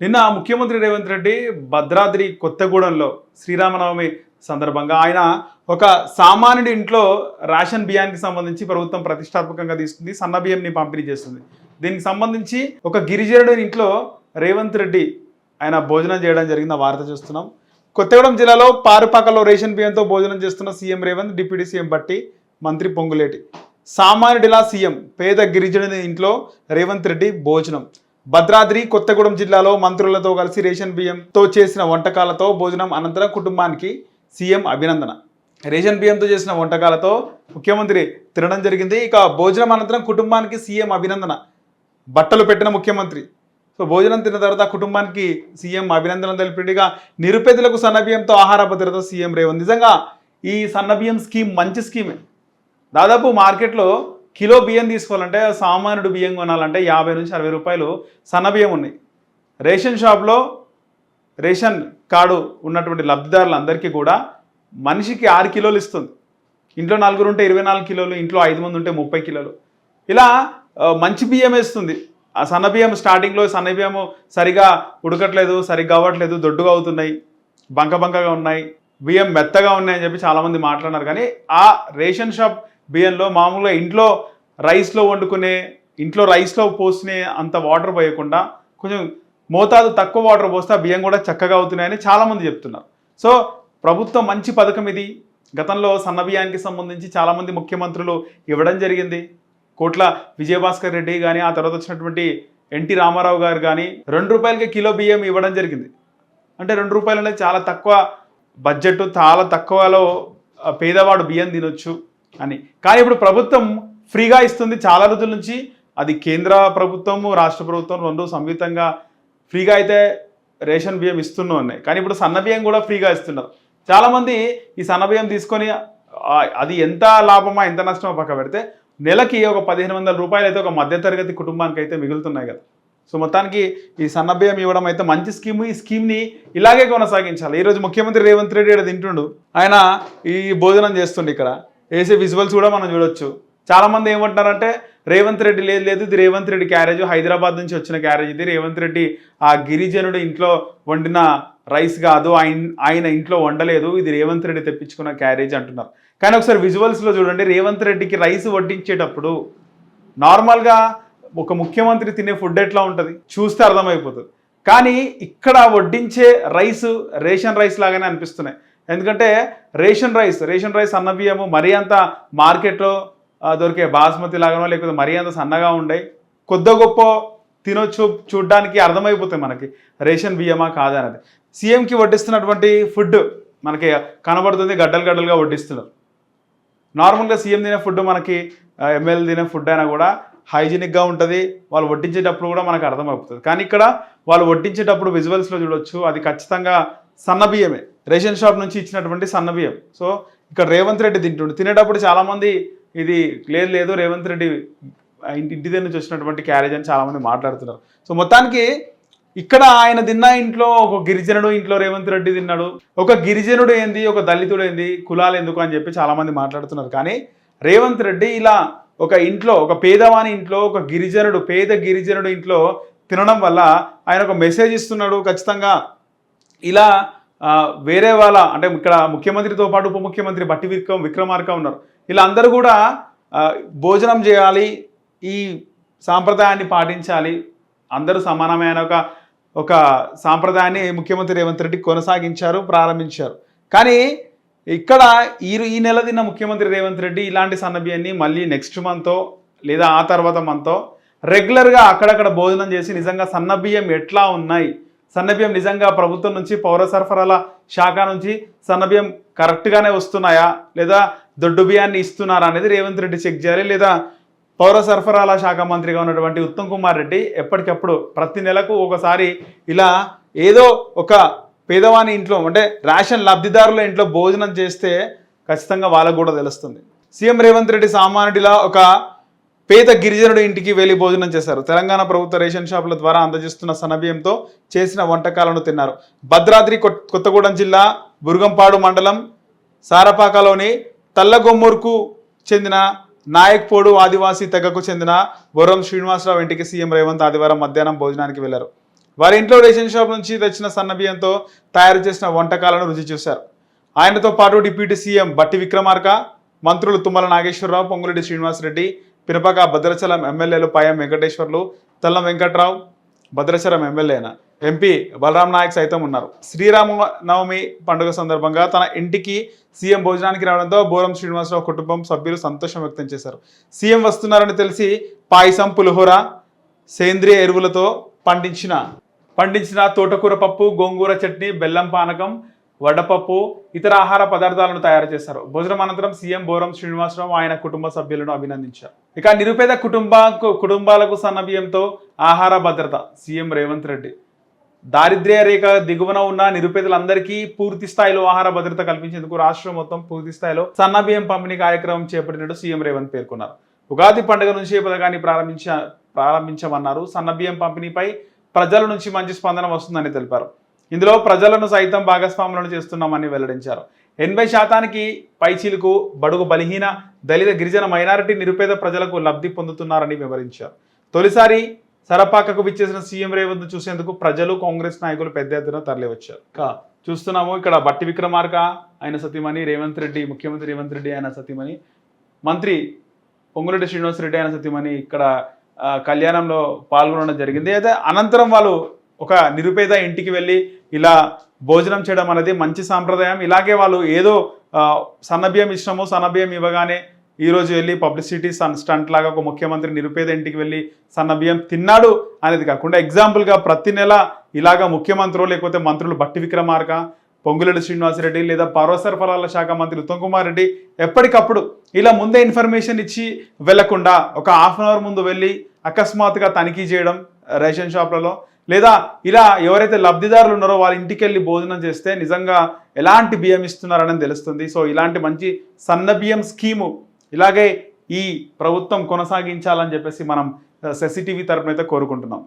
నిన్న ముఖ్యమంత్రి రేవంత్ రెడ్డి భద్రాద్రి కొత్తగూడెంలో శ్రీరామనవమి సందర్భంగా ఆయన ఒక సామాన్యుడి ఇంట్లో రేషన్ బియ్యానికి సంబంధించి ప్రభుత్వం ప్రతిష్టాత్మకంగా తీసుకుంది సన్న బియ్యంని పంపిణీ చేస్తుంది. దీనికి సంబంధించి ఒక గిరిజనుడి ఇంట్లో రేవంత్ రెడ్డి ఆయన భోజనం చేయడం జరిగింది వార్త చూస్తున్నాం. కొత్తగూడెం జిల్లాలో పారుపాకలో రేషన్ బియ్యంతో భోజనం చేస్తున్న సీఎం రేవంత్ డిప్యూటీ సీఎం బట్టి మంత్రి పొంగులేటి. సామాన్యుడిలా సీఎం పేద గిరిజనుడి ఇంట్లో రేవంత్ రెడ్డి భోజనం. భద్రాద్రి కొత్తగూడెం జిల్లాలో మంత్రులతో కలిసి రేషన్ బియ్యంతో చేసిన వంటకాలతో భోజనం అనంతరం కుటుంబానికి సీఎం అభినందన. రేషన్ బియ్యంతో చేసిన వంటకాలతో ముఖ్యమంత్రి తినడం జరిగింది. ఇక భోజనం అనంతరం కుటుంబానికి సీఎం అభినందన. బట్టలు పెట్టిన ముఖ్యమంత్రి. సో భోజనం తిన్న తర్వాత కుటుంబానికి సీఎం అభినందనలు తెలిపిడిగా నిరుపేదలకు సన్నబియ్యంతో ఆహార భద్రత సీఎం రేవంత్. నిజంగా ఈ సన్నబియ్యం స్కీమ్ మంచి స్కీమే. దాదాపు మార్కెట్లో కిలో బియ్యం తీసుకోవాలంటే సామాన్యుడు బియ్యం కొనాలంటే యాభై నుంచి అరవై రూపాయలు సన్న బియ్యం ఉన్నాయి. రేషన్ షాప్లో రేషన్ కార్డు ఉన్నటువంటి లబ్ధిదారులందరికీ కూడా మనిషికి ఆరు కిలోలు ఇస్తుంది. ఇంట్లో నలుగురు ఉంటే ఇరవై నాలుగు కిలోలు ఇంట్లో ఐదు మంది ఉంటే ముప్పై కిలోలు. ఇలా మంచి బియ్యం వేస్తుంది. ఆ సన్న బియ్యం స్టార్టింగ్లో సన్న బియ్యము సరిగా ఉడకట్లేదు సరిగ్గా అవ్వట్లేదు దొడ్డుగా అవుతున్నాయి బంక బంకగా ఉన్నాయి బియ్యం మెత్తగా ఉన్నాయని చెప్పి చాలామంది మాట్లాడినారు. కానీ ఆ రేషన్ షాప్ బియ్యంలో మామూలుగా ఇంట్లో రైస్లో వండుకునే ఇంట్లో రైస్లో పోసుకునే అంత వాటర్ పోయకుండా కొంచెం మోతాదు తక్కువ వాటర్ పోస్తే బియ్యం కూడా చక్కగా అవుతున్నాయని చాలామంది చెప్తున్నారు. సో ప్రభుత్వం మంచి పథకం ఇది. గతంలో సన్న బియ్యానికి సంబంధించి చాలామంది ముఖ్యమంత్రులు ఇవ్వడం జరిగింది. కోట్ల విజయభాస్కర్ రెడ్డి కానీ ఆ తర్వాత వచ్చినటువంటి ఎన్టీ రామారావు గారు కానీ రెండు రూపాయలకి కిలో బియ్యం ఇవ్వడం జరిగింది. అంటే రెండు రూపాయలు అనేది చాలా తక్కువ బడ్జెట్ చాలా తక్కువలో పేదవాడు బియ్యం తినొచ్చు. అని. కానీ ఇప్పుడు ప్రభుత్వం ఫ్రీగా ఇస్తుంది చాలా రోజుల నుంచి. అది కేంద్ర ప్రభుత్వము రాష్ట్ర ప్రభుత్వం రెండు సంయుతంగా ఫ్రీగా అయితే రేషన్ బియ్యం ఇస్తున్నా ఉన్నాయి. కానీ ఇప్పుడు సన్న బియ్యం కూడా ఫ్రీగా ఇస్తున్నారు. చాలామంది ఈ సన్న బియ్యం తీసుకొని అది ఎంత లాభమా ఎంత నష్టమో పక్క పెడితే నెలకి ఒక పదిహేను వందల రూపాయలు అయితే ఒక మధ్యతరగతి కుటుంబానికి అయితే మిగులుతున్నాయి కదా. సో మొత్తానికి ఈ సన్న బియ్యం ఇవ్వడం అయితే మంచి స్కీమ్. ఈ స్కీమ్ని ఇలాగే కొనసాగించాలి. ఈరోజు ముఖ్యమంత్రి రేవంత్ రెడ్డి ఇక్కడ తింటుండు. ఆయన ఈ భోజనం చేస్తుండు ఇక్కడ. వేసే విజువల్స్ కూడా మనం చూడొచ్చు. చాలామంది ఏమంటున్నారంటే ఏమంటారంటే రేవంత్ రెడ్డి లేదు లేదు ఇది రేవంత్ రెడ్డి క్యారేజ్ హైదరాబాద్ నుంచి వచ్చిన క్యారేజ్ ఇది. రేవంత్ రెడ్డి ఆ గిరిజనుడు ఇంట్లో వండిన రైస్ కాదు. ఆయన ఆయన ఇంట్లో వండలేదు. ఇది రేవంత్ రెడ్డి తెప్పించుకున్న క్యారేజ్ అంటున్నారు. కానీ ఒకసారి విజువల్స్లో చూడండి. రేవంత్ రెడ్డికి రైస్ వడ్డించేటప్పుడు నార్మల్గా ఒక ముఖ్యమంత్రి తినే ఫుడ్ ఎట్లా ఉంటుంది? చూస్తే అర్థమైపోతుంది. కానీ ఇక్కడ వడ్డించే రైస్ రేషన్ రైస్ లాగానే అనిపిస్తున్నాయి. ఎందుకంటే రేషన్ రైస్ రేషన్ రైస్ అన్న బియ్యము మరీ అంత మార్కెట్లో దొరికే బాస్మతి లాగానో లేకపోతే మరీ అంత సన్నగా ఉండే కొద్ది గొప్ప తినొచ్చు చూడ్డానికి అర్థమైపోతాయి మనకి. రేషన్ బియ్యమా కాదన్నది సీఎంకి వడ్డిస్తున్నటువంటి ఫుడ్ మనకి కనబడుతుంది గడ్డలు గడ్డలుగా వడ్డిస్తున్నారు. నార్మల్గా సీఎం తినే ఫుడ్ మనకి ఎమ్మెల్యే తినే ఫుడ్ అయినా కూడా హైజీనిక్గా ఉంటుంది. వాళ్ళు వడ్డించేటప్పుడు కూడా మనకు అర్థమైపోతుంది. కానీ ఇక్కడ వాళ్ళు వడ్డించేటప్పుడు విజువల్స్లో చూడొచ్చు అది ఖచ్చితంగా సన్న బియ్యమే రేషన్ షాప్ నుంచి ఇచ్చినటువంటి సన్న బియ్యం సో ఇక్కడ రేవంత్ రెడ్డి తింటుండు. తినేటప్పుడు చాలామంది ఇది లేదు లేదు రేవంత్ రెడ్డి ఇంటి ఇంటి దగ్గర నుంచి వచ్చినటువంటి క్యారేజ్ అని చాలామంది మాట్లాడుతున్నారు. సో మొత్తానికి ఇక్కడ ఆయన తిన్న ఇంట్లో ఒక గిరిజనుడు ఇంట్లో రేవంత్ రెడ్డి తిన్నాడు. ఒక గిరిజనుడు ఏంది ఒక దళితుడు ఏంది కులాలు ఎందుకు అని చెప్పి చాలామంది మాట్లాడుతున్నారు. కానీ రేవంత్ రెడ్డి ఇలా ఒక ఇంట్లో ఒక పేదవాని ఇంట్లో ఒక గిరిజనుడు పేద గిరిజనుడు ఇంట్లో తినడం వల్ల ఆయన ఒక మెసేజ్ ఇస్తున్నాడు. ఖచ్చితంగా ఇలా వేరే వాళ్ళ అంటే ఇక్కడ ముఖ్యమంత్రితో పాటు ఉప ముఖ్యమంత్రి బట్టి విక్రమ్ విక్రమార్క ఉన్నారు. ఇలా అందరూ కూడా భోజనం చేయాలి ఈ సాంప్రదాయాన్ని పాటించాలి. అందరూ సమానమైన ఒక ఒక సాంప్రదాయాన్ని ముఖ్యమంత్రి రేవంత్ రెడ్డి కొనసాగించారు ప్రారంభించారు. కానీ ఇక్కడ ఈ ఈ నెల తిన్న ముఖ్యమంత్రి రేవంత్ రెడ్డి ఇలాంటి సన్నబియాన్ని మళ్ళీ నెక్స్ట్ మంతో లేదా ఆ తర్వాత మంతో రెగ్యులర్గా అక్కడక్కడ భోజనం చేసి నిజంగా సన్నబియ్యం ఎట్లా ఉన్నాయి? సన్నబియ్యం నిజంగా ప్రభుత్వం నుంచి పౌర సరఫరాల శాఖ నుంచి సన్నబియ్యం కరెక్ట్గానే వస్తున్నాయా? లేదా దొడ్డు బియ్యాన్ని ఇస్తున్నారా అనేది రేవంత్ రెడ్డి చెక్ చేయాలి. లేదా పౌర సరఫరాల శాఖ మంత్రిగా ఉన్నటువంటి ఉత్తమ్ కుమార్ రెడ్డి ఎప్పటికప్పుడు ప్రతి నెలకు ఒకసారి ఇలా ఏదో ఒక పేదవాని ఇంట్లో అంటే రేషన్ లబ్ధిదారుల ఇంట్లో భోజనం చేస్తే ఖచ్చితంగా వాళ్ళకు కూడా తెలుస్తుంది. సీఎం రేవంత్ రెడ్డి సామాన్యుడిలా ఒక పేద గిరిజనుడి ఇంటికి వెళ్ళి భోజనం చేశారు తెలంగాణ ప్రభుత్వ రేషన్ షాపుల ద్వారా అందజేస్తున్న సన్నబియ్యంతో చేసిన వంటకాలను తిన్నారు. భద్రాద్రి కొత్తగూడెం జిల్లా బురుగంపాడు మండలం సారపాకలోని తల్లగొమ్మూరుకు చెందిన నాయక్పోడు ఆదివాసీ తెగకు చెందిన బొర్రం శ్రీనివాసరావు ఇంటికి సీఎం రేవంత్ ఆదివారం మధ్యాహ్నం భోజనానికి వెళ్ళారు వారి ఇంట్లో రేషన్ షాప్ నుంచి తెచ్చిన సన్నబియ్యంతో తయారు చేసిన వంటకాలను రుచి చూశారు. ఆయనతో పాటు డిప్యూటీ సీఎం బట్టి విక్రమార్క మంత్రులు తుమ్మల నాగేశ్వరరావు పొంగులేటి శ్రీనివాసరెడ్డి పినపక భద్రాచలం ఎమ్మెల్యేలు పాయం వెంకటేశ్వర్లు తెల్లం వెంకట్రావు భద్రాచలం ఎమ్మెల్యేన ఎంపీ బలరాం నాయక్ సైతం ఉన్నారు. శ్రీరామ నవమి పండుగ సందర్భంగా తన ఇంటికి సీఎం భోజనానికి రావడంతో బోరం శ్రీనివాసరావు కుటుంబం సభ్యులు సంతోషం వ్యక్తం చేశారు. సీఎం వస్తున్నారని తెలిసి పాయసం పులిహోర సేంద్రియ ఎరువులతో పండించిన పండించిన తోటకూర పప్పు గోంగూర చట్నీ బెల్లం పానకం వడపప్పు ఇతర ఆహార పదార్థాలను తయారు చేశారు. భోజనం అనంతరం సీఎం బోరం శ్రీనివాసరావు ఆయన కుటుంబ సభ్యులను అభినందించారు. ఇక నిరుపేద కుటుంబ కుటుంబాలకు సన్నబియ్యంతో ఆహార భద్రత సీఎం రేవంత్ రెడ్డి. దారిద్ర్య రేఖ దిగువన ఉన్న నిరుపేదలందరికీ పూర్తి స్థాయిలో ఆహార భద్రత కల్పించేందుకు రాష్ట్రం మొత్తం పూర్తి స్థాయిలో సన్నబియ్యం పంపిణీ కార్యక్రమం చేపట్టినట్టు సీఎం రేవంత్ పేర్కొన్నారు. ఉగాది పండుగ నుంచి పథకాన్ని ప్రారంభించ ప్రారంభించమన్నారు. సన్నబియ్యం పంపిణీపై ప్రజల నుంచి మంచి స్పందన వస్తుందని తెలిపారు. ఇందులో ప్రజలను సైతం భాగస్వాములను చేస్తున్నామని వెల్లడించారు. ఎనభై శాతానికి పైచీలకు బడుగు బలహీన దళిత గిరిజన మైనారిటీ నిరుపేద ప్రజలకు లబ్ధి పొందుతున్నారని వివరించారు. తొలిసారి సరపాకకు విచ్చేసిన సీఎం రేవంత్ చూసేందుకు ప్రజలు కాంగ్రెస్ నాయకులు పెద్ద ఎత్తున తరలివచ్చారు. చూస్తున్నాము ఇక్కడ బట్టి విక్రమార్క ఆయన సతీమణి రేవంత్ రెడ్డి ముఖ్యమంత్రి రేవంత్ రెడ్డి ఆయన సతీమణి మంత్రి పొంగురెడ్డి శ్రీనివాసరెడ్డి ఆయన సతీమణి ఇక్కడ కళ్యాణంలో పాల్గొనడం జరిగింది. అయితే అనంతరం వాళ్ళు ఒక నిరుపేద ఇంటికి వెళ్ళి ఇలా భోజనం చేయడం అనేది మంచి సాంప్రదాయం. ఇలాగే వాళ్ళు ఏదో సన్నబియ్యం ఇష్టము సన్నబియ్యం ఇవ్వగానే ఈరోజు వెళ్ళి పబ్లిసిటీ సన్ స్టంట్ లాగా ఒక ముఖ్యమంత్రి నిరుపేద ఇంటికి వెళ్ళి సన్నబియ్యం తిన్నాడు అనేది కాకుండా ఎగ్జాంపుల్గా ప్రతి నెల ఇలాగా ముఖ్యమంత్రులు లేకపోతే మంత్రులు బట్టి విక్రమార్క పొంగులేడు శ్రీనివాసరెడ్డి లేదా పౌర సరఫరాల శాఖ మంత్రి ఉత్తమ్ కుమార్ రెడ్డి ఎప్పటికప్పుడు ఇలా ముందే ఇన్ఫర్మేషన్ ఇచ్చి వెళ్ళకుండా ఒక హాఫ్ అన్ అవర్ ముందు వెళ్ళి అకస్మాత్తుగా తనిఖీ చేయడం రేషన్ షాప్లలో లేదా ఇలా ఎవరైతే లబ్ధిదారులు ఉన్నారో వాళ్ళ ఇంటికి వెళ్ళి భోజనం చేస్తే నిజంగా ఎలాంటి బియ్యం ఇస్తున్నారని తెలుస్తుంది. సో ఇలాంటి మంచి సన్న బియ్యం స్కీము ఇలాగే ఈ ప్రభుత్వం కొనసాగించాలని చెప్పేసి మనం సెసిటీవీ తరపున అయితే కోరుకుంటున్నాం.